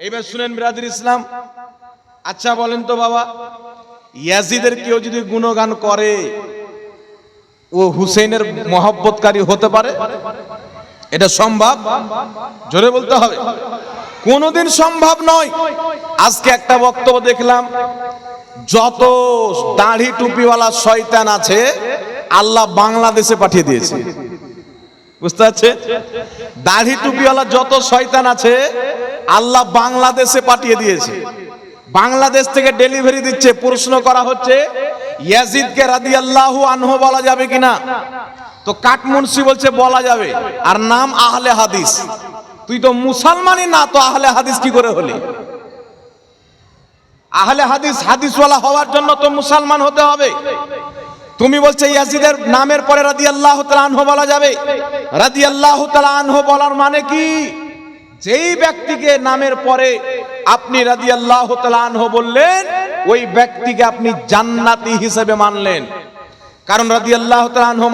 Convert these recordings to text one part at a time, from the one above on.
এইবার শুনেন বিরাদির ইসলাম। আচ্ছা বলেন তো বাবা, ইয়াজিদের কেউ যদি গুণগান করে, ও হুসেনের মহব্বতকারী হতে পারে? এটা সম্ভব? জোরে বলতে হবে। কোনোদিন সম্ভব নয়। আজকে একটা বক্তব্য দেখলাম, যত দাড়ি টুপিওয়ালা শয়তান আছে, আল্লাহ বাংলাদেশে পাঠিয়ে দিয়েছে। বুঝতে পারছে দাড়ি টুপিওয়ালা যত শয়তান আছে আল্লাহ বাংলাদেশে পাঠিয়ে দিয়েছে। বাংলাদেশ থেকে ডেলিভারি দিচ্ছে। প্রশ্ন করা হচ্ছে, ইয়াজিদকে রাদিয়াল্লাহু আনহু বলা যাবে কিনা? তো কাটমুন্সি বলছে, বলা যাবে। আর নাম আহলে হাদিস। তুই তো মুসলমানই না, তো আহলে হাদিস কি করে হলি? আহলে হাদিস হাদিসওয়ালা হওয়ার জন্য তো মুসলমান হতে হবে। তুমি বলছে, ইয়াজিদের নামের পরে রাদি আল্লাহ আনহু বলা যাবে। রাদি আল্লাহ আনহু বলার মানে কি? যেই ব্যক্তিকে নামের পরে আপনি রাজি আল্লাহ বললেন, ওই ব্যক্তিকে আপনি জান্নাতি হিসেবে মানলেন। কারণ রাজি আল্লাহ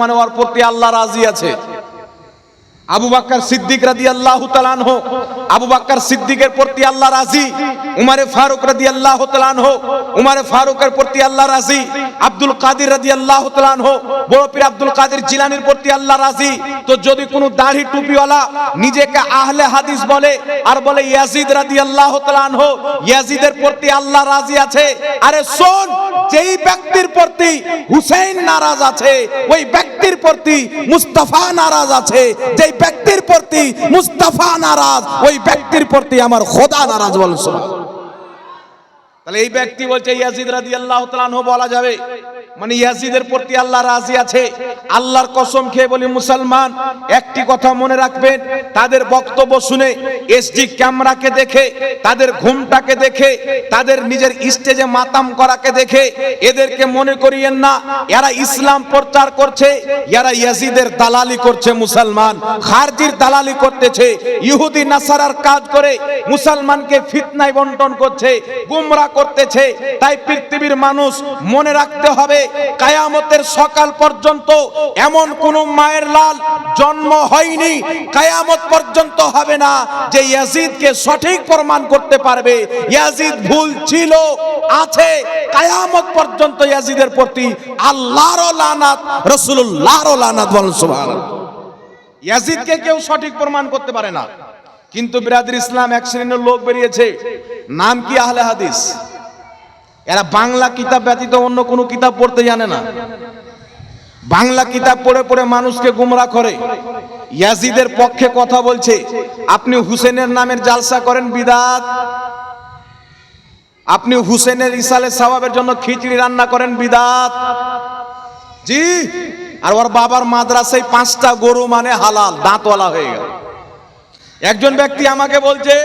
মানে ওর প্রতি আল্লাহ রাজি আছে। আবু বাক্কার সিদ্দিক রাদি আল্লাহ তালানহ আবু বাক্কার সিদ্দিকের প্রতি আল্লাহ রাজি, উমারে ফারুক রাদি আল্লাহ তালানহ উমারে ফারুকের প্রতি আল্লাহ রাজি, আব্দুল কাদির রাদি আল্লাহ তালানহ বড় পীর আব্দুল কাদির জিলানির প্রতি আল্লাহ রাজি। তো যদি কোনো দাড়ি টুপিওয়ালা নিজেকে আহলে হাদিস বলে আর বলে ইয়াজিদ রাদি আল্লাহ তালানহ ইয়াজিদের প্রতি আল্লাহ রাজি আছে, আরে শোন, যেই ব্যক্তির প্রতি হুসেন নারাজ আছে, ওই ব্যক্তির প্রতি মুস্তাফা নারাজ আছে, যেই ব্যক্তির প্রতি মুস্তাফা নারাজ ওই ব্যক্তির প্রতি আমার খোদা নারাজ বলছো। তাহলে এই ব্যক্তি বলছে, ইয়াজিদ রাদিয়াল্লাহু তাআলা আনহু বলা যাবে। মানে ইয়াজিদের প্রতি আল্লাহ রাজি আছে। আল্লাহর কসম খেয়ে বলি, মুসলমান, একটি কথা মনে রাখবেন, তাদের বক্তব্য শুনে এসডি ক্যামেরাকে দেখে, তাদের ঘুমটাকে দেখে, তাদের নিজের স্টেজে মাতাম করাকে দেখে, এদেরকে মনে করিয়েন না, এরা ইসলাম প্রচার করছে, এরা ইয়াজিদের দালালি করছে মুসলমান, খারজির দালালি করতেছে, ইহুদি, নাসারার কাজ করে মুসলমানকে ফিতনায় বন্টন করছে গুমরা করতেছে, তাই পৃথিবীর মানুষ মনে রাখতে হবে, কায়ামতের সকাল পর্যন্ত এমন কোন মায়ের লাল জন্ম হয়নি, কায়ামত পর্যন্ত হবে না যে ইয়াজিদকে সঠিক প্রমাণ করতে পারবে। ইয়াজিদ ভুল ছিল, আছে, কায়ামত পর্যন্ত ইয়াজিদের প্রতি আল্লাহর লানাত রাসূলুল্লাহর লানাত বলেন সুবহানাল্লাহ। ইয়াজিদকে কেউ সঠিক প্রমাণ করতে পারে না। কিন্তু বিরাদির ইসলাম এক শ্রেণির লোক বেরিয়েছে। নাম কি আহলে হাদিস? এরা বাংলা কিতাব ব্যতীত অন্য কোনো কিতাব পড়তে জানে না। বাংলা কিতাব পড়ে পড়ে মানুষকে গুমরা করে। ইয়াজিদের পক্ষে কথা বলছে, আপনি হুসেনের নামের জালসা করেন, বিদাত। আপনি হুসেনের ইসালে সওয়াবের জন্য খিচড়ি রান্না করেন, বিদাত। জি, আর ওর বাবার মাদ্রাসায় পাঁচটা গরু মানে হালাল, দাঁতওয়ালা হয়ে গেল। একজন ব্যক্তি আমাকে বলছে,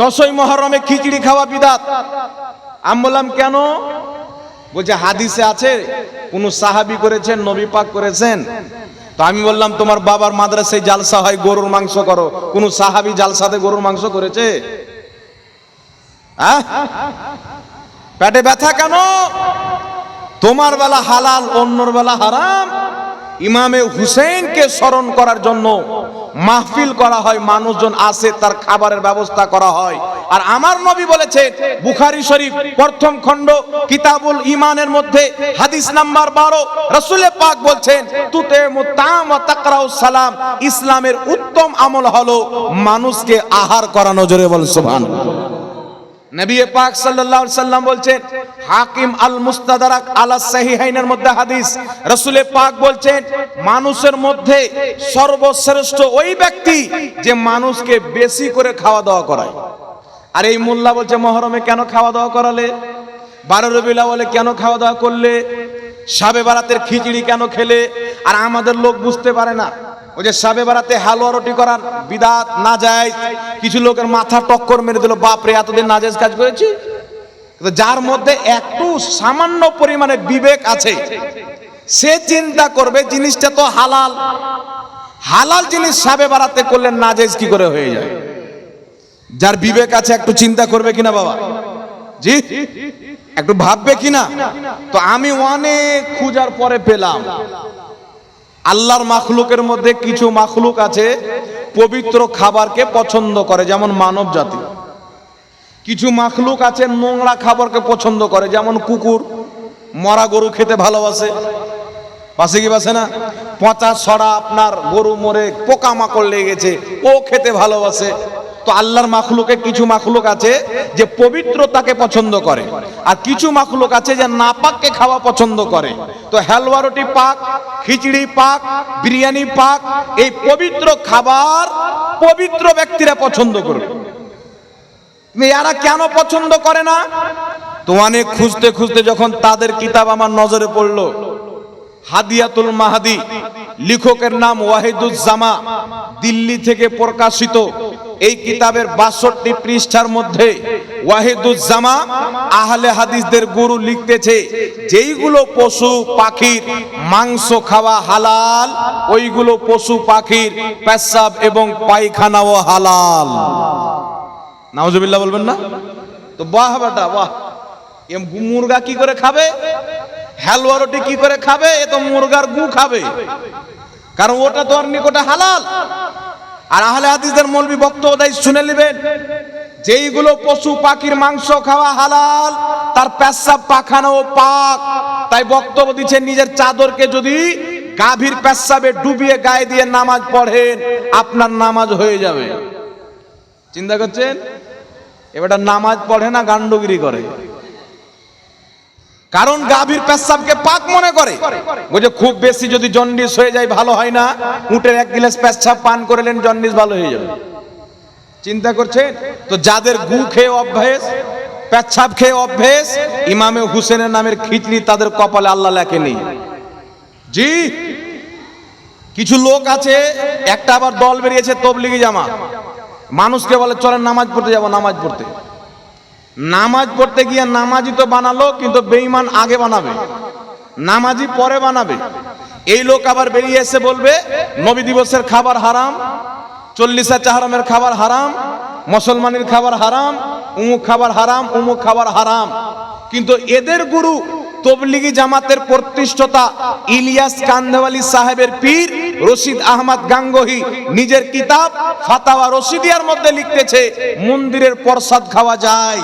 দশই মহরমে খিচড়ি খাওয়া বিদাত। আমি বললাম, কেন? বলছে, হাদিসে আছে, কোন সাহাবি করেছেন, নবী পাক করেছেন? তো আমি বললাম, তোমার বাবার মাদ্রাসায় জালসা হয়, গরুর মাংস করো। কোন সাহাবি জালসাতে গরুর মাংস করেছে? পেটে ব্যথা কেন? তোমার বেলা হালাল, অন্যর বেলা হারাম। ইমামে হুসেনকে স্মরণ করার জন্য মাহফিল করা হয়, মানুষজন আসে, তার খাবারের ব্যবস্থা করা হয়। আর আমার নবী বলেছে বুখারি শরীফ, প্রথম খণ্ড, কিতাবুল ইমানের মধ্যে, হাদিস নাম্বার বারো, রসুলে পাক বলছেন তুতে সালাম। ইসলামের উত্তম আমল হলো মানুষকে আহার করানো, জোরে বল সুবহানাল্লাহ। নবী পাক সাল্লাল্লাহু সাল্লাম বলছেন, হাকিম আল মুস্তাদরাক আলা সাহিহাইনের মধ্যে হাদিস। রাসূলে পাক বলছেন, মানুষের মধ্যে সর্বশ্রেষ্ঠ ওই ব্যক্তি যে মানুষকে বেশি করে খাওয়া দাওয়া করায়। আর এই মোল্লা বলছে, মহরমে কেন খাওয়া দাওয়া করালে? বারো রবিউল বলে কেন খাওয়া দাওয়া করলে? সাবে বারাতের খিচড়ি কেন খেলে? আর আমাদের লোক বুঝতে পারে না। ওই যে সাবে বারাতে হালুয়া রুটি করার বিদাত না যায়, কিছু লোকের মাথা টক্কর মেরে দিল বাপরে এতদিন নাজেজ কাজ করেছি? যার মধ্যে একটু সামান্য পরিমাণে বিবেক আছে, সে চিন্তা করবে জিনিসটা তো হালাল। হালাল জিনিস সাবে বারাতে করলে নাজেজ কি করে হয়ে যায়? যার বিবেক আছে একটু চিন্তা করবে কিনা বাবা? জি? একটু ভাববে কিনা? তো আমি অনেক খুঁজার পরে পেলাম। আল্লাহর মাখলুকের মধ্যে কিছু মাখলুক আছে পবিত্র খাবারকে পছন্দ করে, যেমন মানব জাতি। কিছু মাখলুক আছে নোংরা খাবারকে পছন্দ করে, যেমন কুকুর, মরা গরু খেতে ভালোবাসে। পাশে কি বাসে না? পচা সরা আপনার গরু মরে পোকা মাকড় লেগেছে, ও খেতে ভালোবাসে। তো আল্লাহর মাখলুকে কিছু মাখলুক আছে যে পবিত্রতাকে পছন্দ করে, আর কিছু মাখলুক আছে যে নাপাককে খাওয়া পছন্দ করে। তো হালুয়া রুটি পাক, খিচড়ি পাক, বিরিয়ানি পাক, এই পবিত্র খাবার পবিত্র ব্যক্তিরা পছন্দ করবে। এরা কেন পছন্দ করে না? তো অনেক খুঁজতে খুঁজতে যখন তাদের কিতাব আমার নজরে পড়ল, হাদিয়াতুল মাহাদি লেখকের নাম ওয়াহিদুজ্জামা দিল্লি থেকে প্রকাশিত এই কিতাবের বাষট্টি পৃষ্ঠার মধ্যে ওয়াহিদুজ্জামা আহলে হাদিসদের গুরু লিখতেছে, যেইগুলো পশু পাখির মাংস খাওয়া হালাল, ওইগুলো পশু পাখির পেশাব এবং পায়খানাও হালাল। নাউজুবিল্লাহ বলবেন না? তো বাহ বেটা, বাহ। এ মুরগা কি করে খাবে? হালুয়া রুটি কি করে খাবে? এ তো মুরগার গু খাবে। কারণ ওটা তো আর নিকটে হালাল। আর আহলে হাদিসদের মৌলবি বক্তব্য দেয় শুনে নেবেন, যেইগুলো পশু পাখির মাংস খাওয়া হালাল, তার পেশাব পাখানো পাক। তাই বক্তব্য দিচ্ছে নিজের চাদরকে যদি গাভীর পেশাবে ডুবিয়ে গায়ে দিয়ে নামাজ পড়েন, আপনার নামাজ হয়ে যাবে। চিন্তা করছেন? এবারটা নামাজ পড়ে না গান্ডগিরি করে। কারণ গাভীর পেশাবকে পাক মনে করে। বলছে, খুব বেশি যদি জন্ডিস হয়ে যায়, ভালো হয় না। উটের এক গিলাস পেশাব পান করলেন, জন্ডিস ভালো হয়ে যাবে। চিন্তা করছেন? তো যাদের গু খেয়ে অভ্যেস পেচ্ছাপ খেয়ে অভ্যেস, ইমামে হুসেনের নামের খিচড়ি তাদের কপালে আল্লাহ লেখেনি। জি, কিছু লোক আছে, একটা আবার দল বেরিয়েছে তবলিগি জামা। মানুষকে বলে, চলেন নামাজ পড়তে যাব, নামাজ পড়তে। নামাজ পড়তে গিয়ে নামাজি তো বানালো, কিন্তু বেঈমান আগে বানাবে। নামাজি পরে বানাবে। এই লোক আবার বেরিয়ে এসে বলবে, নবী দিবসের খাবার হারাম, চল্লিশা চাহারামের খাবার হারাম, মুসলমানের খাবার হারাম, উমুক খাবার হারাম, উমুক খাবার হারাম। কিন্তু এদের গুরু তবলিগি জামাতের প্রতিষ্ঠতা ইলিয়াস কান্দেওয়ালি সাহেবের পীর রশিদ আহমদ গাঙ্গহি নিজের কিতাব ফাতাওয়া রশিদিয়ার মধ্যে লিখতেছে, মন্দিরের প্রসাদ খাওয়া যায়।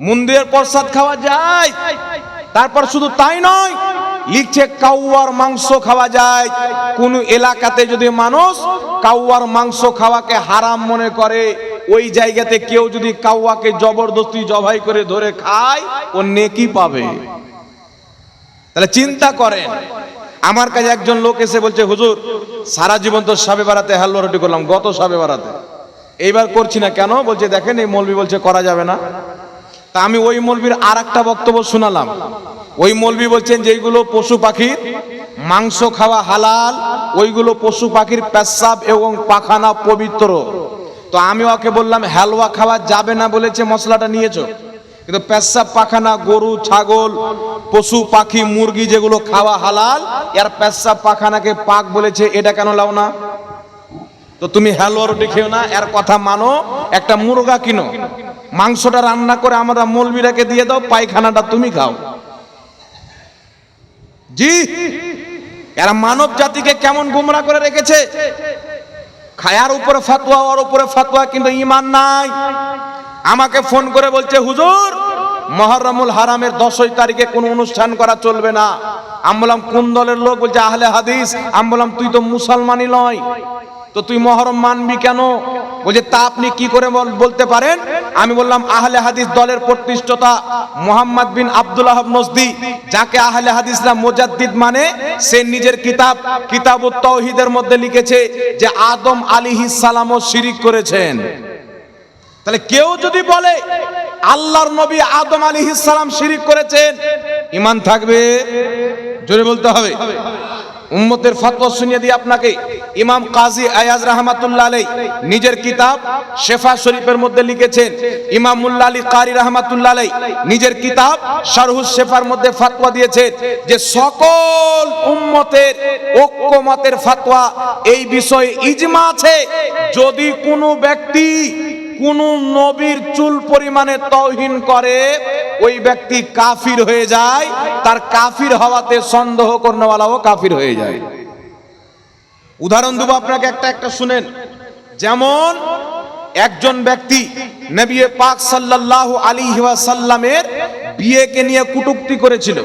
মন্দিরের প্রসাদ খাওয়া যায়। তারপর শুধু তাই নয়, লিখছে, কাউয়ার মাংস খাওয়া যায়। কোন এলাকাতে যদি মানুষ কাউয়ার মাংস খাওয়াকে হারাম মনে করে, ওই জায়গাতে কেউ যদি কাউয়াকে জবরদস্তি জবাই করে ধরে খায়, ও নেকি পাবে। তাহলে চিন্তা করেন আমার কাছে একজন লোক এসে বলছে, হুজুর, সারা জীবন তো সাবে বাড়াতে হালুয়া রুটি করলাম, গত সাবে বাড়াতে এইবার করছি না কেন? বলছে, দেখেন, এই মৌলবি বলছে, করা যাবে না। তা আমি ওই মৌলবির আর একটা বক্তব্য শোনালাম। ওই মৌলবি বলছেন যেইগুলো পশু পাখির মাংস খাওয়া হালাল, ওইগুলো পশু পাখির পেশাব এবং পাখানা পবিত্র। তো আমি ওকে বললাম, হালুয়া খাওয়া যাবে না বলেছে, মশলাটা নিয়েছো? কিন্তু পেশাব পাখানা, গরু, ছাগল, পশু, পাখি, মুরগি যেগুলো খাওয়া হালাল, এর পেশাব পাখানাকে পাক বলেছে, এটা কেন লাও না? তো তুমি হালুয়া রুটি খেও না, এর কথা মানো, একটা মুরগা কিনো, মাংসটা রান্না করে আমরা মলবিরাকে দিয়ে দাও, পায়খানাটা তুমি খাও। জি, এরা মানব জাতিকে কেমন গুমরা করে রেখেছে? খায়ার উপরে ফাতোয়া, ওর উপরে ফাতোয়া, কিন্তু ইমান নাই। আমাকে ফোন করে বলছে, হুজুর, মহরমুল হারামের দশই তারিখে কোনো অনুষ্ঠান করা চলবে না। আমি বললাম, কোন দলের লোক? বলছে, আহলে হাদিস। আমি বললাম, তুই তো মুসলমানই নয়, তো তুই মহরম মানবি কেন? বলছে, তা আপনি কি করে বল- বলতে পারেন? আমি বললাম, আহলে হাদিস দলের প্রতিষ্ঠাতা মোহাম্মদ বিন আব্দুল্লাহ নজদি, যাকে আহলে হাদিসরা মোজাদ্দিদ মানে সে নিজের কিতাব কিতাব তৌহিদের মধ্যে লিখেছে যে আদম আলিহিস সালামও শিরিক করেছেন। তাহলে কেউ যদি বলে, আল্লাহর নবী আদম আলী সালাম শিরিক করেছেন ইমান থাকবে? জোরে বলতে হবে। উম্মতের ফতোয়া শুনিয়ে দিয়ে আপনাকে। ইমাম কাজী আয়াজ রহমাতুল্লাহ আলাই নিজের কিতাব শেফা শরীফের মধ্যে লিখেছেন ইমাম মুল্লা আলী কারি রহমাতুল্লাহ আলাই নিজের কিতাব শারহুস শেফার মধ্যে ফতোয়া দিয়েছেন যে সকল উম্মতের, ঐক্যমতের ফতোয়া এই বিষয়ে ইজমা আছে। যদি কোনো ব্যক্তি কোন নবীর চুল পরিমাণে তৌহিন করে, ওই ব্যক্তি কাফির হয়ে যায়, তার কাফির হওয়াতে সন্দেহ কর্ণওয়ালাও কাফির হয়ে যায়। উদাহরণ দেবো আপনাকে একটা একটা শুনেন। যেমন একজন ব্যক্তি নবী পাক সাল্লাল্লাহু আলাইহি ওয়াসাল্লামের বিয়েকে নিয়ে কটূক্তি করেছিল।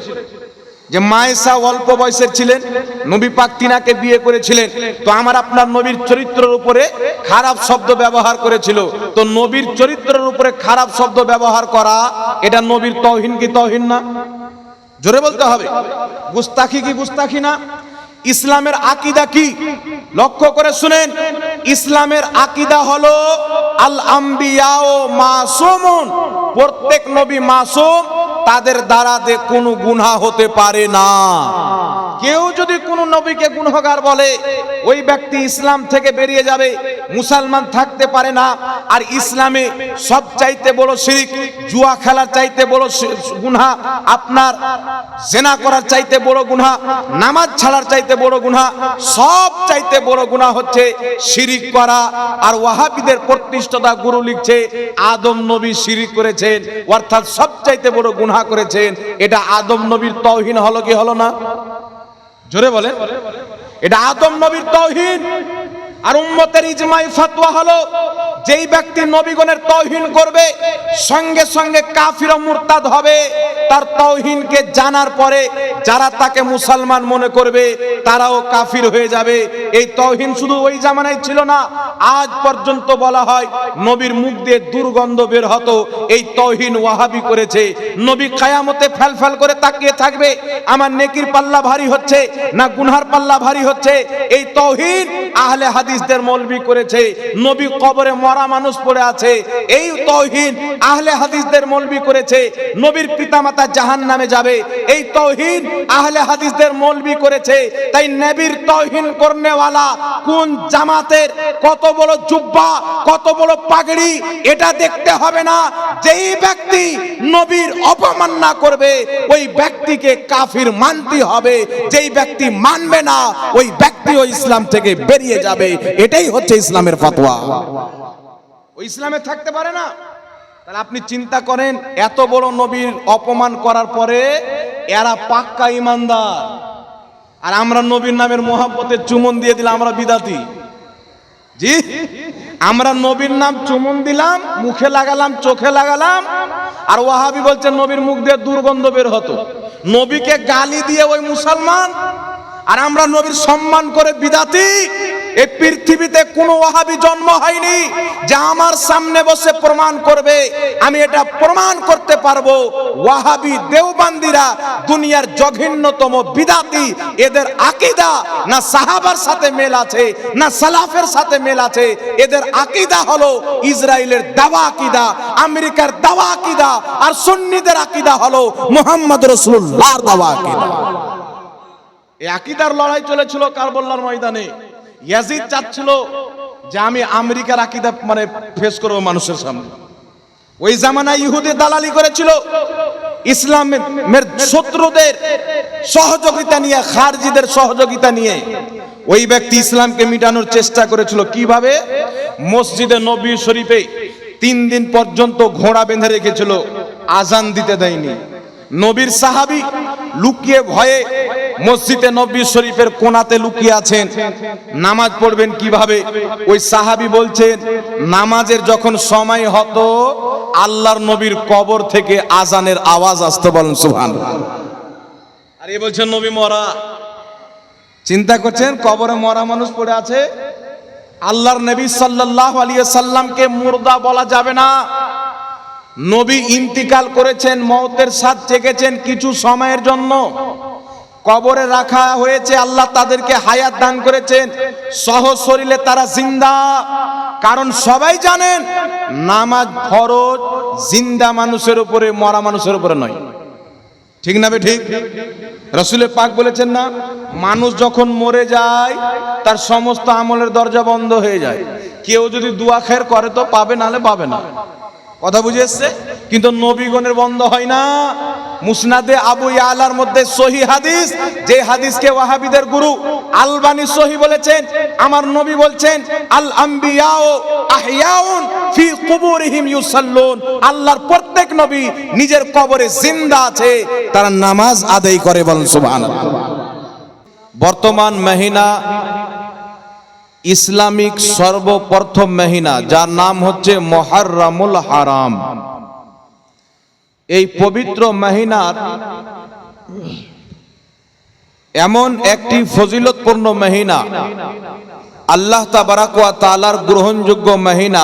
যে মায়েশা অল্প বয়সের ছিলেন, নবী পাক তিনাকে বিয়ে করেছিলেন। তো আমার আপনার নবীর চরিত্রের উপরে খারাপ শব্দ ব্যবহার করেছিল। তো নবীর চরিত্রের উপরে খারাপ শব্দ ব্যবহার করা, এটা নবীর তহিন কি তহিন না? জোরে বলতে হবে। গুস্তাখি কি গুস্তাখি না? ইসলামের আকিদা কি? লক্ষ্য করে শুনেন। ইসলামের আকিদা হলো আল আম্বিয়াও মাসুমুন। প্রত্যেক নবী মাসুম, তাদের দ্বারাতে কোনো গুনাহ হতে পারে না। কেউ যদি কোনো নবীকে গুনহগার বলে, ওই ব্যক্তি ইসলাম থেকে বেরিয়ে যাবে, মুসলমান থাকতে পারে না, আর ইসলামে সব চাইতে বড় শিরিক, জুয়া খেলার চাইতে বড় গুনহা, আপনার জেনা করার চাইতে বড় গুনহা, নামাজ ছাড়ার চাইতে বড় গুনহা, সব চাইতে বড় গুনাহ হচ্ছে শিরিক করা, আর ওয়াহাবিদের প্রতিষ্ঠাতা গুরু লিখছে, আদম নবী শিরিক করেছেন, অর্থাৎ সব চাইতে বড় গুনহা করেছেন, এটা আদম নবীর তৌহিন হলো কি হলো না? জোরে বলেন। এটা আদম নবীর তৌহিন আর উম্মতের ইজমাই ফতোয়া হলো, যেই ব্যক্তি নবীগণের তৌহিন করবে, সঙ্গে সঙ্গে কাফির মুরতাদ হবে। তার তৌহিনকে জানার পরে যারা তাকে মুসলমান মনে করবে, তারাও কাফির হয়ে যাবে। এই তৌহিন শুধু ওই জামানায় ছিল না, আজ পর্যন্ত বলা হয় নবীর মুখ দিয়ে দুর্গন্ধ বের হতো। এই তৌহিন ওয়াহাবি করেছে। নবী কায়ামতে ফেল করে তাকিয়ে থাকবে। আমার নেকির পাল্লা ভারী হচ্ছে না গুনহার পাল্লা ভারী হচ্ছে। এই তৌহিন আহলে হাদিসদের মলবি করেছে, নবী কবরে মরা মানুষ পড়ে আছে, এই তৌহিন আহলে হাদিসদের মলবি করেছে, নবীর পিতামাতা জাহান নামে যাবে, এই তৌহিন আহলে হাদিসদের মলবি করেছে, তাই নবীর তৌহিন করনেওয়ালা কোন জামাতের কত বড় জুব্বা, কত বড় পাগড়ি, এটা দেখতে হবে না, যেই ব্যক্তি নবীর অপমাননা করবে, ওই ব্যক্তিকে কাফির মানতে হবে, যেই ব্যক্তি মানবে না, ওই ব্যক্তিও ইসলাম থেকে বেরিয়ে যাবে। এটাই হচ্ছে ইসলামের ফতোয়া ওই ইসলামে থাকতে পারে না? তাহলে আপনি চিন্তা করেন, এত বড় নবীর অপমান করার পরে এরা পাক্কা ইমানদার। আর আমরা নবীর নামের মোহাব্বতের চুমন দিয়ে দিলাম, আমরা বিদাতি। জি? আমরা নবীর নাম চুমন দিলাম, মুখে লাগালাম, চোখে লাগালাম, আর ওয়াহাবি বলছে, নবীর মুখ দিয়ে দুর্গন্ধ বের হতো। নবীকে গালি দিয়ে ওই মুসলমান আর আমরা নবীর সম্মান করে বিদাতি, এই পৃথিবীতে কোনো ওয়াহাবি জন্ম হয়নি যা আমার সামনে বসে প্রমাণ করবে, আমি এটা প্রমাণ করতে পারব। ওয়াহাবি দেওবান্দিরা দুনিয়ার জঘন্যতম বিদাতি, এদের আকিদা না সাহাবার সাথে মেল আছে, না সালাফের সাথে মেল আছে, এদের আকিদা হলো ইসরায়েলের দাওয়া আকিদা, আমেরিকার দাওয়া আকিদা, আর সুন্নিদের আকিদা হলো মোহাম্মদ রসুল্লাহর দাওয়া আকিদা। এই আকিদার লড়াই চলেছিল কারবল্লার ময়দানে। ইয়াজিদ চাচ্ছিল যে আমি আমেরিকার আকিদা মানে ফেস করব মানুষের সামনে। ওই জামানায় ইহুদি দালালি করেছিল। ইসলামের শত্রুদের সহযোগিতা নিয়ে, খারজিদের সহযোগিতা নিয়ে। ওই ব্যক্তি ইসলামকে মিটানোর চেষ্টা করেছিল। কীভাবে? মসজিদে নবী শরীফে তিন দিন পর্যন্ত ঘোড়া বেঁধে রেখেছিল, আজান দিতে দেয়নি। নবীর সাহাবি লুকিয়ে ভয়ে মসজিদে নবী শরীফের কোনাতে লুকিয়ে আছেন। নামাজ পড়বেন কীভাবে? ওই সাহাবি বলছেন, নামাজের যখন সময় হতো, আল্লাহর নবীর কবর থেকে আজানের আওয়াজ আসতে বলেন সুহান আর এ বলছেন নবী মরা। চিন্তা করছেন, কবরে মরা মানুষ পড়ে আছে? আল্লাহর নবী সাল্লাল্লাহু আলাইহি সাল্লামকে মুর্দা বলা যাবে না। নবী ইন্তিকাল করেছেন মৌতের সাথ চেকেছেন কিছু সময়ের জন্য। কবরে রাখা হয়েছে, আল্লাহ তাদেরকে হায়াত দান করেছেন। সহ শরীরে তারা জিন্দা। কারণ সবাই জানেন, নামাজ ফরজ, জিন্দা মানুষের উপরে, মরা মানুষের উপরে নয়। ঠিক না ঠিক? রসুলের পাক বলেছেন না, মানুষ যখন মরে যায়, তার সমস্ত আমলের দরজা বন্ধ হয়ে যায়। কেউ যদি দুয়া খের করে তো পাবে নালে পাবে না। কথা বুঝে এসছে? কিন্তু নবীগণের বন্ধ হয় না। মুসনাদে আবু ইয়ালার মধ্যে সহি হাদিস, যে হাদিসকে ওয়াহাবিদের গুরু আলবানি সহি বলেছেন, আমার নবী বলছেন, আল আম্বিয়াও আহইয়াউন ফি কুবুরিহিম ইউসাল্লুন আল্লাহর প্রত্যেক নবী নিজের কবরে জিন্দা আছে, তারা নামাজ আদায় করে বলেন সুবহানাল্লাহ। বর্তমান মহিনা ইসলামিক সর্বপ্রথম মহিনা, যার নাম হচ্ছে মহাররামুল হারাম। এই পবিত্র মহিনার এমন একটি ফজিলতপূর্ণ মহিনা। আল্লাহ তাবারাক ওয়া তাআলার গ্রহণযোগ্য মহিনা।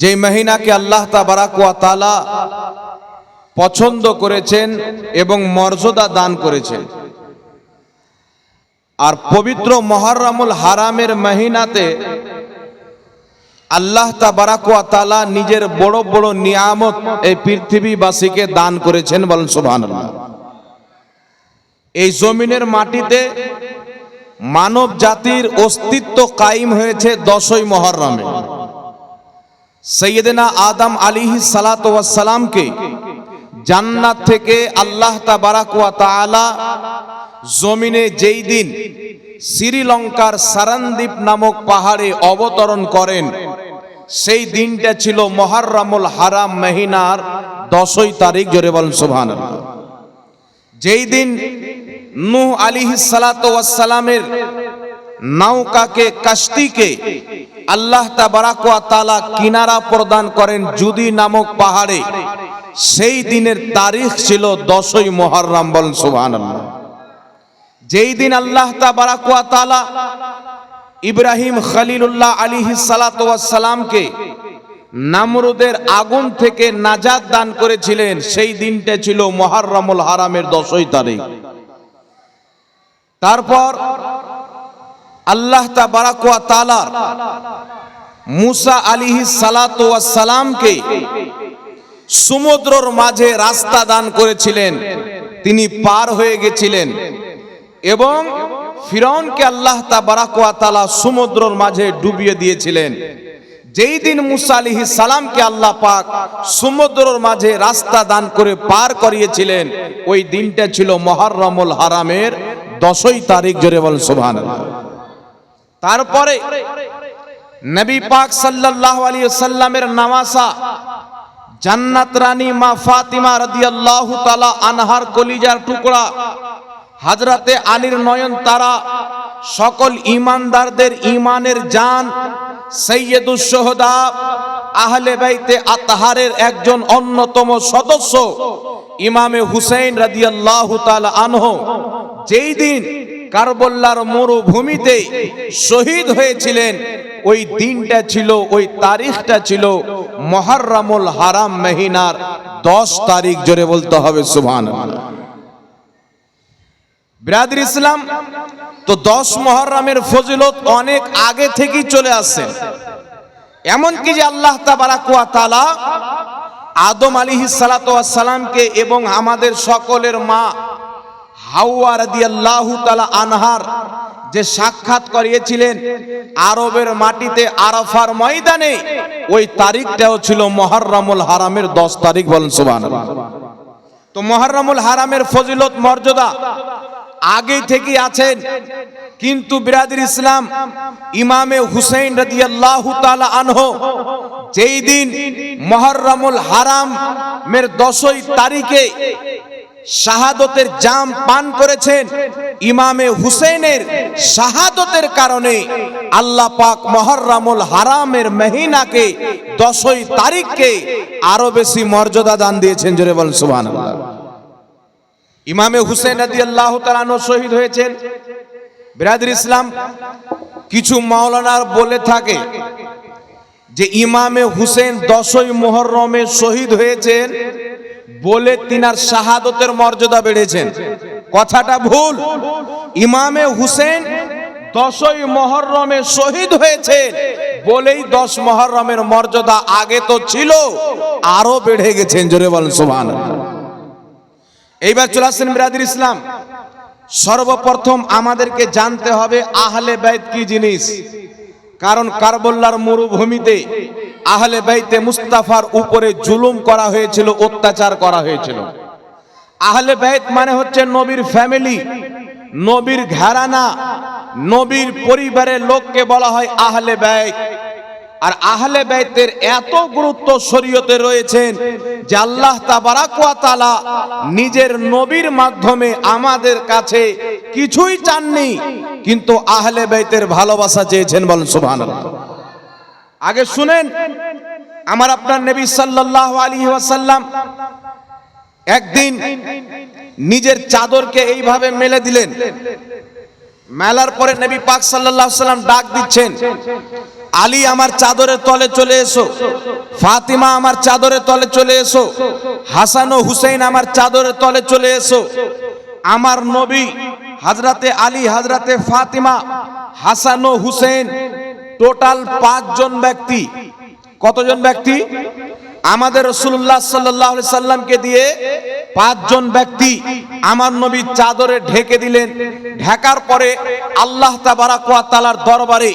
যে মহিনাকে আল্লাহ তাবারাক ওয়া তাআলা পছন্দ করেছেন এবং মর্যাদা দান করেছেন। আর পবিত্র মহররমুল হারামের মহিনাতে আল্লাহ তাবারাক ওয়া তাআলা নিজের বড় বড় নিয়ামত এই পৃথিবীবাসীকে দান করেছেন বলেন সুবহানাল্লাহ। এই জমিনের মাটিতে মানব জাতির অস্তিত্ব কায়েম হয়েছে দশই মহরমে। সৈয়দনা আদম আলিহি সালাত সালামকে জান্নাত থেকে আল্লাহ তাবারাক ওয়া তাআলা জমিনে যেই দিন শ্রীলঙ্কার সারানদ্বীপ নামক পাহাড়ে অবতরণ করেন। সেই দিনটা ছিল মহাররামুল হারাম মেহিনার দশই তারিখ, জোরে বলেন যেই দিন নূহ আলিহি সালামের নৌকাকে কাস্তিকে আল্লাহ তালা কিনারা প্রদান করেন জুদি নামক পাহাড়ে, সেই দিনের তারিখ ছিল দশই মহরম বলেন সুবহানাল্লাহ। যেই দিন আল্লাহ তালা ইব্রাহিম খলিলুল্লাহ আলিহি সালামকে নামরুদের আগুন থেকে নাজাদ দান করেছিলেন, সেই দিনটা ছিল মহাররমুল হারামের দশই তারিখ। তারপর আল্লাহ তাবারাকুয়া তালার মুসা আলিহি সালামকে সমুদ্রর মাঝে রাস্তা দান করেছিলেন। তিনি পার হয়ে গেছিলেন। এবং ফিরৌনকে আল্লাহ তালা সমুদ্রর মাঝে ডুবিয়ে দিয়েছিলেন। যেই দিন মুসা আলিহি সালামকে আল্লাহ পাক সমুদ্রর মাঝে রাস্তা দান করে পার করিয়েছিলেন, ওই দিনটা ছিল মহররমুল হারামের দশই তারিখ, জোরে বল সুবহান তারপরে নবী পাক সাল্লাল্লাহু আলাইহি সাল্লামের নামাসা জান্নাত রানী মা ফাতিমা রাদিয়াল্লাহু তাআলা আনহার কলিজার টুকরা হাজরাতে আলীর নয়ন তারা, সকল ইমানদারদের ইমানের জান, সৈয়দুস সোহদা আহলে বাইতে আতহারের একজন অন্যতম সদস্য, ইমামে হুসেন রাদিয়াল্লাহু তাআলা আনহু, যেই দিন কারবল্লার মরুভূমিতে শহীদ হয়েছিলেন, ওই দিনটা ছিল, ওই তারিখটা ছিল মহাররামুল হারাম মেহিনার দশ তারিখ, জোরে বলতে হবে, সুবহানাল্লাহ। বিরাদির ইসলাম, তো দশ মহরমের ফজিলত অনেক আগে থেকেই চলে আসছে। এমনকি যে আল্লাহ তাবারাকুয়া তালা আদম আলী সালাতামকে এবং আমাদের সকলের মা হাওয়া রাদিয়াল্লাহু তাআলা আনহার যে সাক্ষাৎ করিয়েছিলেন আরবের মাটিতে আরাফার ময়দানে, ওই তারিখটাও ছিল মহররমুল হারামের দশ তারিখ বলেন সুবহানাল্লাহ। তো মহররমুল হারামের ফজিলত মর্যাদা আগে থেকে আছেন। কিন্তু বিরাদির ইসলাম, ইমামে হুসেন রাদিয়াল্লাহু তাআলা আনহু, যেই দিন মহররমুল হারাম মের দশই তারিখে শাহাদতের জাম পান করেছেন, ইমামে হুসেনের শাহাদতের কারণে আল্লাহ পাক মহররমুল হারামের মেহিনাকে দশই তারিখকে আরও বেশি মর্যাদা দান দিয়েছেন, জোরে বলেন সুবহানাল্লাহ। ইমামে হুসেন আদি আল্লাহ তালানো শহীদ হয়েছেন। বিরাদির ইসলাম, কিছু মাওলানার বলে থাকে যে ইমামে হুসেন দশই মোহরমে শহীদ হয়েছেন বলে তিনার শাহাদতের মর্যাদা বেড়েছেন। কথাটা ভুল। ইমামে হুসেন দশই মহরমে শহীদ হয়েছে বলেই দশ মহরমের মর্যাদা আগে তো ছিল আরও বেড়ে গেছেন, জোরে বলেন সুবহানাল্লাহ। এইবার চলে আসছেন বিরাদির ইসলাম। সর্বপ্রথম আমাদেরকে জানতে হবে আহলে বাইত কি জিনিস। কারণ কারবল্লার মরুভূমিতে আহলে বাইতে মুস্তাফার উপরে জুলুম করা হয়েছিল, অত্যাচার করা হয়েছিল। আহলে বাইত মানে হচ্ছে নবীর ফ্যামিলি, নবীর ঘরানা, নবীর পরিবারের লোককে বলা হয় আহলে বাইত। আর আহলে বাইতের এত গুরুত্ব শরীয়তে রয়েছেন যে আল্লাহ তাবারাকুয়া তাআলা নিজের নবীর মাধ্যমে আমাদের কাছে কিছুই চাননি, কিন্তু আহলে বাইতের ভালোবাসা চেয়েছেন বলেন সুবহানাল্লাহ। আগে শুনেন, আমার আপনার নবী সাল্লাল্লাহু আলাইহি ওয়াসাল্লাম একদিন নিজের চাদরকে এইভাবে মেলে দিলেন। মেলার পরে নবী পাক আলাইহি সাল্লাম ডাক দিচ্ছেন। আলী আমার চাদরের তলে চলে এসো, ফাতিমা আমার চাদরের তলে চলে এসো, হাসান ও হুসেন আমার চাদরের তলে চলে এসো। আমার নবী হাজরাতে আলী, হাজরাতে ফাতিমা, হাসান ও হুসেন টোটাল পাঁচজন ব্যক্তি। কতজন ব্যক্তি? আমাদের রসুল্লাহ সাল্লাহ সাল্লামকে দিয়ে পাঁচজন ব্যক্তি আমার নবীর চাদরে ঢেকে দিলেন। ঢাকার পরে আল্লাহ তালার দরবারে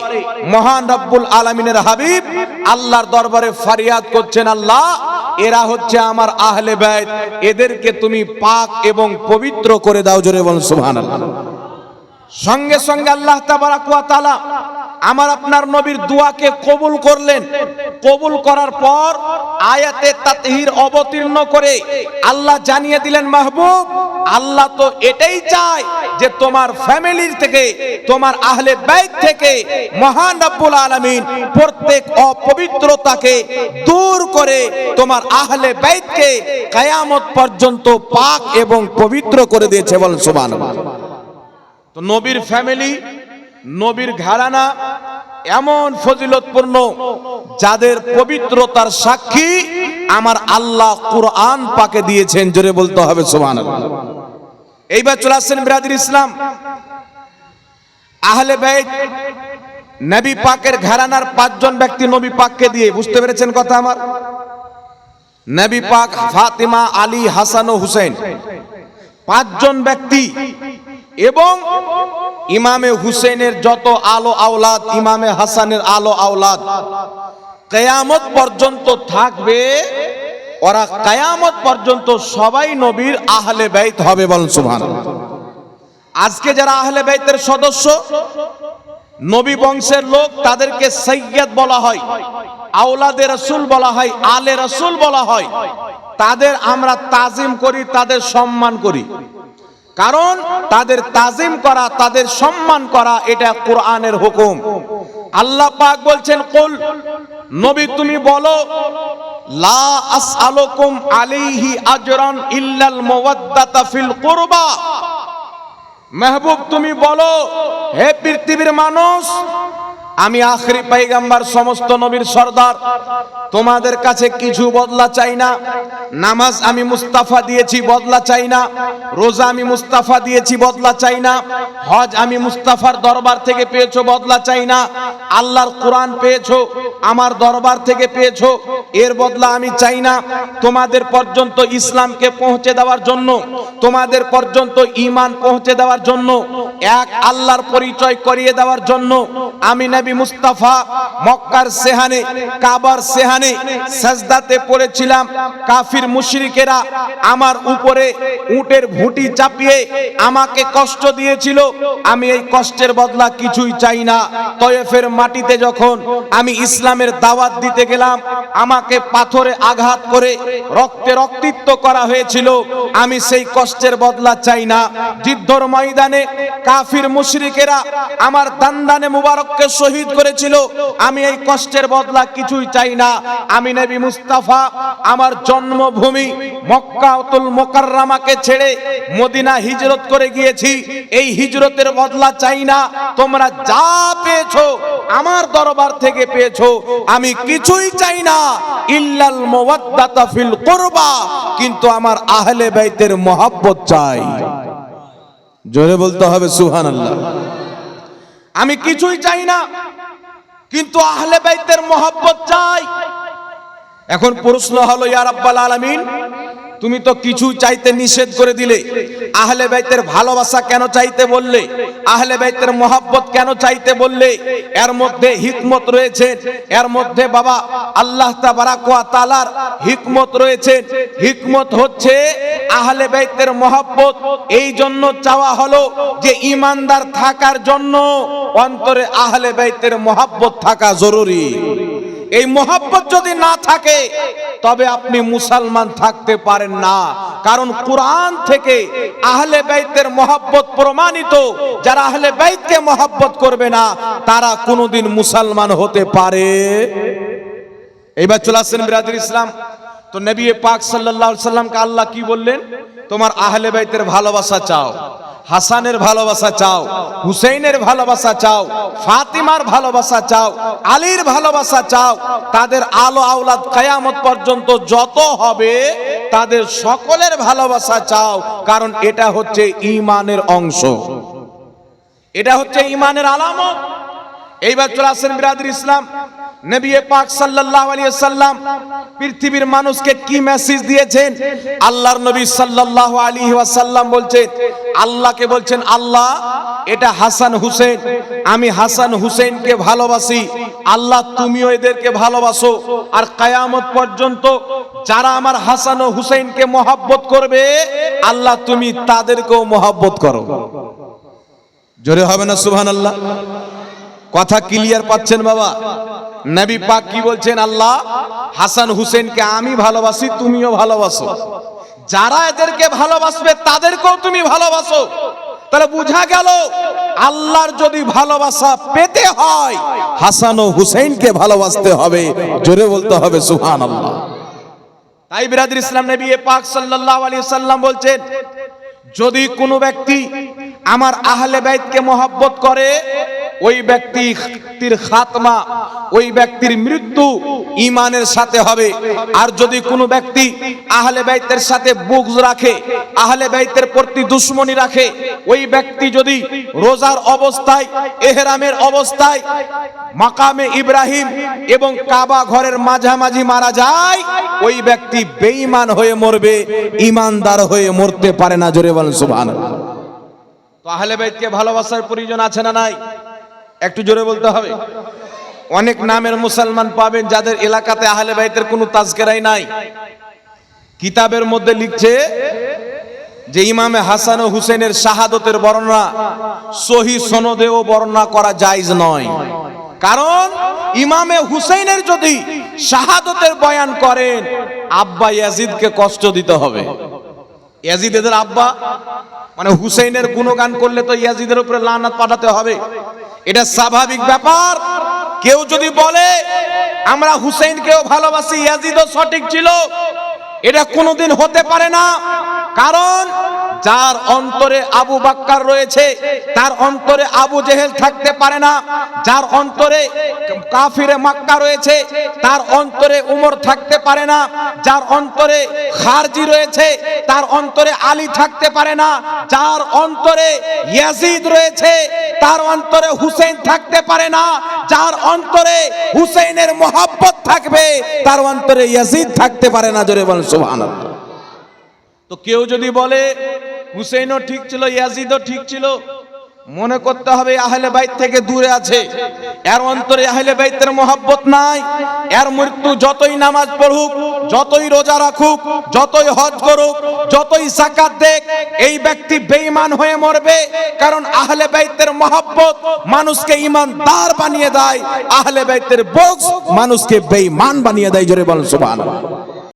মহান রব্বুল আলমিনের হাবিব আল্লাহর দরবারে ফারিয়াদ করছেন, আল্লাহ, এরা হচ্ছে আমার আহলে ব্যয় এদেরকে তুমি পাক এবং পবিত্র করে দাও। জোরে বলুন, সুবহানাল্লাহ। সঙ্গে সঙ্গে আল্লাহ তালা আমার আপনার নবীর দোয়াকে কবুল করলেন। কবুল করার পর আয়াতে তাতহির অবতীর্ণ করে আল্লাহ জানিয়ে দিলেন, মাহবুব, আল্লাহ তো এটাই চায় যে তোমার ফ্যামিলির থেকে, তোমার আহলে বাইত থেকে মহান রব্বুল আলামিন প্রত্যেক অপবিত্রতাকে দূর করে তোমার আহলে বাইতকে কায়ামত পর্যন্ত পাক এবং পবিত্র করে দিয়েছে বলেন সুবহানাল্লাহ। নবীর ফ্যামিলি নবীর ঘরানা এমন ফজিলতপূর্ণ যাদের পবিত্রতার সাক্ষী আমার আল্লাহ কুরআন পাকে দিয়েছেন, জোরে বলতে হবে, সুবহানাল্লাহ। এইবার চলে আসছেন বিরাদির ইসলাম। আহলে বাইত নবী পাকের ঘরানার পাঁচজন ব্যক্তি নবী পাককে দিয়ে, বুঝতে পেরেছেন কথা আমার? নবী পাক ফাতিমা, আলী, হাসান ও হুসেন পাঁচজন ব্যক্তি এবং ইমামে হুসেনের যত আলো আওলাদ, ইমামে হাসানের আলো আওলাদ, কেয়ামত পর্যন্ত থাকবে, ওরা কেয়ামত পর্যন্ত সবাই নবীর আহলে বাইত হবে বলেন সুবহান আজকে যারা আহলে বাইতের সদস্য, নবী বংশের লোক, তাদেরকে সৈয়দ বলা হয়, আওলাদে রসুল বলা হয়, আলে রসুল বলা হয়, তাদের আমরা তাজিম করি, তাদের সম্মান করি। কারণ তাদের তাজিম করা, তাদের সম্মান করা, এটা কোরআনের হুকুম। আল্লাহ পাক বলছেন, কুল, নবী তুমি বলো, লা আসআলুকুম আলাইহি আজরান ইল্লাল মুওয়াদ্দাতা ফিল কুরবা। মেহবুব তুমি বলো, হে পৃথিবীর মানুষ আমি আখরি পাইগাম্বার সমস্ত নবীর সর্দার। তোমাদের কাছে কিছু বদলা চাই না। নামাজ আমি মুস্তাফা দিয়েছি, বদলা চাই না। রোজা আমি মুস্তাফা দিয়েছি, বদলা চাই না। হজ আমি মুস্তাফার দরবার থেকে পেয়েছ, বদলা চাই না। আল্লাহর কোরআন পেয়েছ, আমার দরবার থেকে পেয়েছ। এর বদলা আমি চাই না। তোমাদের পর্যন্ত ইসলামকে পৌঁছে দেওয়ার জন্য, তোমাদের পর্যন্ত ইমান পৌঁছে দেওয়ার জন্য, এক আল্লাহর পরিচয় করিয়ে দেওয়ার জন্য, আমি নবী মুস্তাফা মক্কার সেহানে, কাবার সেহানে সাজদাতে পড়েছিলাম। কাফির মুশরিকেরা আমার উপরে উটের ভুঁটি চাপিয়ে আমাকে কষ্ট দিয়েছিল। আমি এই কষ্টের বদলা কিছুই চাই না। তয়েফের মাটিতে যখন আমি ইসলামের দাওয়াত দিতে গেলাম, আমাকে পাথরে আঘাত করে রক্তে রক্তিত্ব করা হয়েছিল। আমি সেই কষ্টের বদলা চাই না। যুদ্ধর ময়দানে কাফির মুশরিকেরা আমার দান্দানে মুবারককে শহীদ করেছিল, আমি এই কষ্টের বদলা কিছুই চাই না। আমি নবী মুস্তাফা, আমার জন্মভূমি মক্কাতুল মোকাররামাকে ছেড়ে মদিনা হিজরত করে গিয়েছি। এই হিজরতের বদলা চাই না। তোমরা যা পেয়েছ, আমার দরবার থেকে পেয়েছ, আমি কিছুই চাই না। ইল্লাল মুওয়াদ্দাতা ফিল কুরবা, কিন্তু আমার আহলে বাইতের মহব্বত চাই। জোরে বলতে হবে সুবহানাল্লাহ। আমি কিছুই চাই না, কিন্তু আহলে বাইতের মহব্বত চাই। এখন প্রশ্ন হলো ইয়ার আব্বাল আলামিন তুমি তো কিছু চাইতে নিষেধ করে দিলে। আহলে বাইতের ভালোবাসা কেন চাইতে বললে? আহলে বাইতের মহব্বত কেন চাইতে বললে? এর মধ্যে হিকমত রয়েছে। এর মধ্যে বাবা, আল্লাহ তাবারাক ওয়া তাআলার হিকমত রয়েছে। হিকমত হচ্ছে আহলে বাইতের মহব্বত। এই জন্য চাওয়া হলো যে ইমানদার থাকার জন্য অন্তরে আহলে বাইতের মহব্বত থাকা জরুরি। এই মোহাব্বত যদি না থাকে, তবে আপনি মুসলমান থাকতে পারেন না। কারণ কোরআন থেকে আহলে বাইতের মোহাব্বত প্রমাণিত। যারা আহলে বাইতকে মোহাব্বত করবে না, তারা কোনোদিন মুসলমান হতে পারে। এইবার চলে আসছেন বিরাদির ইসলাম। তো নবী পাক আলাইহি সাল্লামকে আল্লাহ কি বললেন? তোমার আহলে বাইতের ভালোবাসা চাও। হাসানের ভালোবাসা চাও, হুসেইনের ভালোবাসা চাও, ফাতিমার ভালোবাসা চাও, আলীর ভালোবাসা চাও, তাদের আলো আওলাদ কায়ামত পর্যন্ত যত হবে, তাদের সকলের ভালোবাসা চাও, কারণ এটা হচ্ছে ইমানের অংশ। এটা হচ্ছে ঈমানের আলামত। এইবার চলে আসেন বিরাদির ইসলাম। নবী পাক সাল্লাল্লাহু আলাইহি সাল্লাম পৃথিবীর মানুষকে কি মেসেজ দিয়েছেন? আল্লাহর নবী সাল্লাল্লাহু আলাইহি ওয়াসাল্লাম বলছেন, আল্লাহকে বলছেন, আল্লাহ, এটা হাসান হুসেন। আমি হাসান হুসেনকে ভালোবাসি। আল্লাহ, তুমিও এদেরকে ভালোবাসো। আর কায়ামত পর্যন্ত যারা আমার হাসান ও হুসেনকে মহাব্বত করবে, আল্লাহ, তুমি তাদেরকেও মহাব্বত করো। জোরে হবে না, সুবহানাল্লাহ? কথা ক্লিয়ার পাচ্ছেন বাবা? নবী পাক কি বলছেন? আল্লাহ, হাসান হুসেনকে আমি ভালোবাসি, তুমিও ভালোবাসো। যারা এদেরকে ভালোবাসবে, তাদেরকেও তুমি ভালোবাসো। তাহলে বুঝা গেল, আল্লাহর যদি ভালোবাসা পেতে হয়, হাসান ও হুসেনকে ভালোবাসতে হবে। জোরে বলতে হবে সুহান আল্লাহ তাই বিরাদির ইসলাম নবী পাক সাল্লাল্লাহু আলাইহি সাল্লাম বলছেন, যদি কোনো ব্যক্তি আমার আহলে বাইতকে মহব্বত করে ওই ব্যক্তির খাতমা, ওই ব্যক্তির মৃত্যু ইমানের সাথে হবে। আর যদি কোনো ব্যক্তি আহলে বাইতের সাথে বুগজ রাখে, আহলে বাইতের প্রতি দুশ্মনী রাখে, ওই ব্যক্তি যদি রোজার অবস্থায়, এহরামের অবস্থায় মাকামে ইব্রাহিম এবং কাবা ঘরের মাঝামাঝি মারা যায়, ওই ব্যক্তি বেঈমান হয়ে মরবে ইমানদার হয়ে মরতে পারে না। জোরে বলেন সুবহানাল্লাহ। তো আহলে বাইতকে ভালোবাসার প্রয়োজন আছে না নাই? একটু জোরে বলতে হবে। অনেক নামের মুসলমান পাবেন যাদের এলাকাতে আহলে বাইতের কোনো তাজকেরাই নাই। কিতাবের মধ্যে লিখছে যে ইমামে হাসান ও হুসেনের শাহাদতের বর্ণনা সহি সনদেও বর্ণনা করা জায়েজ নয়। কারণ ইমামে হুসেনের যদি শাহাদতের বয়ান করেন, আব্বা ইয়াজিদকে কষ্ট দিতে হবে। ইয়াজিদ এদের আব্বা? মানে হুসেনের গুণগান করলে তো ইয়াজিদের উপরে লানাত পাঠাতে হবে। এটা স্বাভাবিক ব্যাপার। কেউ যদি বলে, আমরা হুসেনকেও ভালোবাসি, ইয়াজিদও সঠিক ছিল। এটা কোনোদিন হতে পারে না। কারণ যার অন্তরে আবু বাক্কার রয়েছে, তার অন্তরে আবু জেহেল থাকতে পারে না। যার অন্তরে কাফিরে মাক্কা রয়েছে, তার অন্তরে উমর থাকতে পারে না। যার অন্তরে খারজি রয়েছে, তার অন্তরে আলী থাকতে পারে না। যার অন্তরে ইয়াজিদ রয়েছে, তার অন্তরে হুসেন থাকতে পারে না। যার অন্তরে হুসেনের মোহাব্বত থাকবে, তার অন্তরে ইয়াজিদ থাকতে পারে না। জোরে বলেন সুবহানাল্লাহ। তো কেউ যদি বলে হুসেনও ঠিক ছিল, ইয়াজিদও ঠিক ছিল। মনে করতে হবে আহলে বাইত থেকে দূরে আছে। এর অন্তরে আহলে বাইতের মোহাব্বত নাই। এর মৃত্যু যতই নামাজ পড়ুক, যতই রোজা রাখুক, যতই হজ করুক, যতই সাকাত দেখ এই ব্যক্তি বেঈমান হয়ে মরবে। কারণ আহলে বাইতের মোহাব্বত মানুষকে ইমানদার বানিয়ে দেয়। আহলে বাইতের বক্স মানুষকে বেঈমান বানিয়ে দেয়। জোরে বলেন সুবহানাল্লাহ।